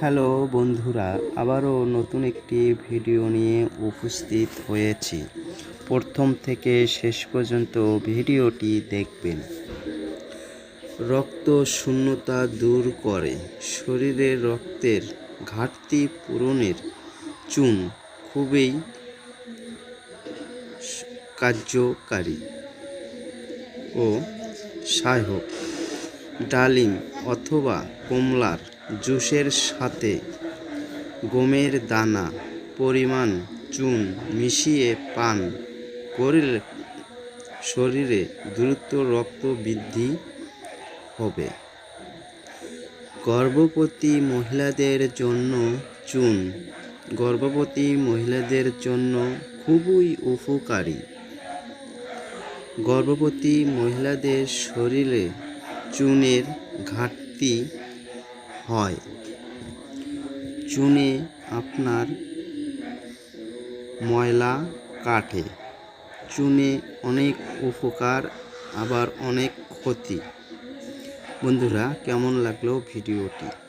Hello বন্ধুরা, আবারও নতুন একটি ভিডিও নিয়ে উপস্থিত হয়েছি। প্রথম থেকে শেষ পর্যন্ত ভিডিওটি দেখবেন। রক্ত শূন্যতা দূর করে, শরীরে রক্তের ঘাটতি পূরণের চুন খুবই কার্যকারী। ও সহায়ক ডালিম অথবা কমলার জুসের সাথে গমের দানা, পরিমাণ চুন মিশিয়ে পান। করলে শরীরে দ্রুত রক্ত বৃদ্ধি হবে। গর্ভবতী মহিলাদের জন্য চুন। গর্ভবতী মহিলাদের জন্য খুবই উপকারী। গর্ভবতী মহিলাদের শরীরে চুনের ঘাটতি হয়। চুনে আপনার ময়লা কাটে। চুনে অনেক উপকার, আবার অনেক ক্ষতি। বন্ধুরা, কেমন লাগল ভিডিওটি?